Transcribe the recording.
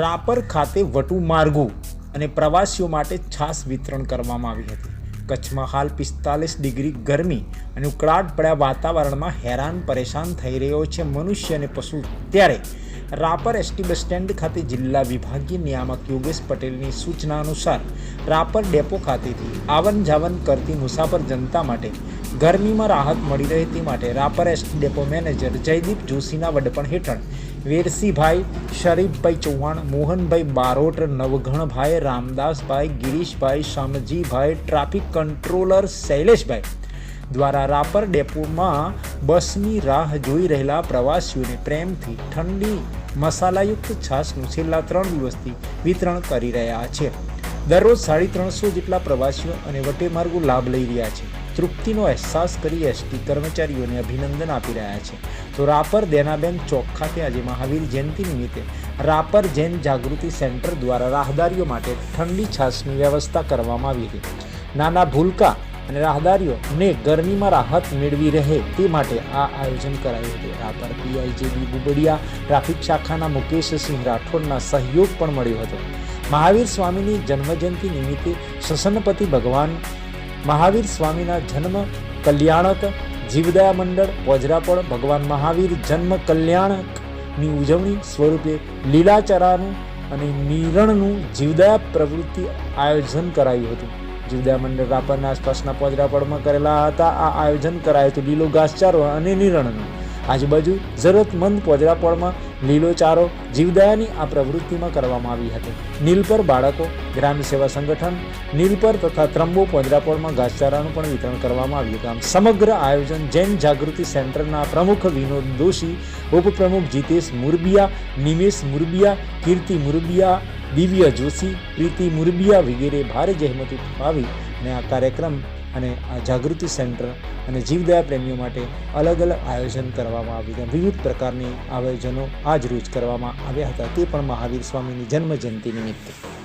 રાપર ખાતે વટુ માર્ગો અને પ્રવાસીઓ માટે છાસ વિતરણ કરવામાં આવી હતી. કચ્છમાં હાલ પિસ્તાલીસ ડિગ્રી ગરમી અને ઉકળાટ પડ્યા વાતાવરણમાં હેરાન પરેશાન થઈ રહ્યો છે મનુષ્ય અને પશુ. ત્યારે રાપર એસટી બસ સ્ટેન્ડ ખાતે જિલ્લા વિભાગીય નિયામક યોગેશ પટેલની સૂચના અનુસાર રાપર ડેપો ખાતેથી આવન જાવન કરતી મુસાફર જનતા માટે ગરમીમાં રાહત મળી રહે તે માટે Rapar ST depot manager Jaydeep જોશીના વડપણ હેઠળ વેરસીભાઈ શરીફભાઈ ચૌહાણ, મોહનભાઈ બારોટ નવઘણભાઈ રામદાસભાઈ, ગિરીશભાઈ શામજીભાઈ, ટ્રાફિક કંટ્રોલર શૈલેષભાઈ દ્વારા રાપર ડેપોમાં બસની રાહ જોઈ રહેલા પ્રવાસીઓને પ્રેમથી ઠંડી મસાલાયુક્ત છાશનું છેલ્લા ત્રણ દિવસથી વિતરણ કરી રહ્યા છે. દરરોજ સાડી ત્રણસો જેટલા પ્રવાસીઓ અને વટેમાર્ગો લાભ લઈ રહ્યા છે. તૃપ્તિનો અહેસાસ કરી એસટી કર્મચારીઓને અભિનંદન આપી રહ્યા છે. તો રાપર દેનાબેન ચોક ખાતે આજે મહાવીર જયંતિ નિમિત્તે રાપર જૈન જાગૃતિ સેન્ટર દ્વારા રાહદારીઓ માટે ઠંડી છાશની વ્યવસ્થા કરવામાં આવી હતી. નાના ભૂલકા અને રાહદારીઓને ગરમીમાં રાહત મેળવી રહે તે માટે આ આયોજન કરાયું હતું. રાપર પીઆઈજેબી બુબડિયા, ટ્રાફિક શાખાના મુકેશસિંહ રાઠોડના સહયોગ પણ મળ્યો હતો. મહાવીર સ્વામીની જન્મજયંતિ નિમિત્તે સસનપતિ ભગવાન મહાવીર સ્વામીના જન્મ કલ્યાણક, જીવદયા મંડળ પોજરાપડ ભગવાન મહાવીર જન્મ કલ્યાણકની ઉજવણી સ્વરૂપે લીલાચરાનું અને નિરણનું જીવદયા પ્રવૃત્તિ આયોજન કરાયું હતું. જીવદયા મંડળ રાપરના આસપાસના પોજરાપડમાં કરેલા હતા. આ આયોજન કરાયું હતું લીલો ઘાસચારો અને નિરણનું. આજુબાજુ જરૂરતમંદ પોજરાપડમાં લીલો ચારો જીવદયાની આ પ્રવૃત્તિમાં કરવામાં આવી હતી. નીલપર બાળકો, ગ્રામ્ય સેવા સંગઠન નીલપર તથા ત્રંબો પોજરાપોળમાં ઘાસચારાનું પણ વિતરણ કરવામાં આવ્યું હતું. સમગ્ર આયોજન જૈન જાગૃતિ સેન્ટરના પ્રમુખ વિનોદ દોશી, ઉપપ્રમુખ જીતેશ મુરબિયા, નિમેશ મુરબિયા, કીર્તિ મુરબિયા દિવ્ય જોશી, પ્રીતિ મુરબિયા વગેરે ભારે જહેમત આવી અને આ કાર્યક્રમ અને આ જાગૃતિ સેન્ટર અને જીવદયા પ્રેમીઓ માટે અલગ અલગ આયોજન કરવામાં આવ્યું હતા વિવિધ પ્રકારની આયોજનો આજ રોજ કરવામાં આવ્યા હતા. તે પણ મહાવીર સ્વામીની જન્મ જયંતિ નિમિત્તે.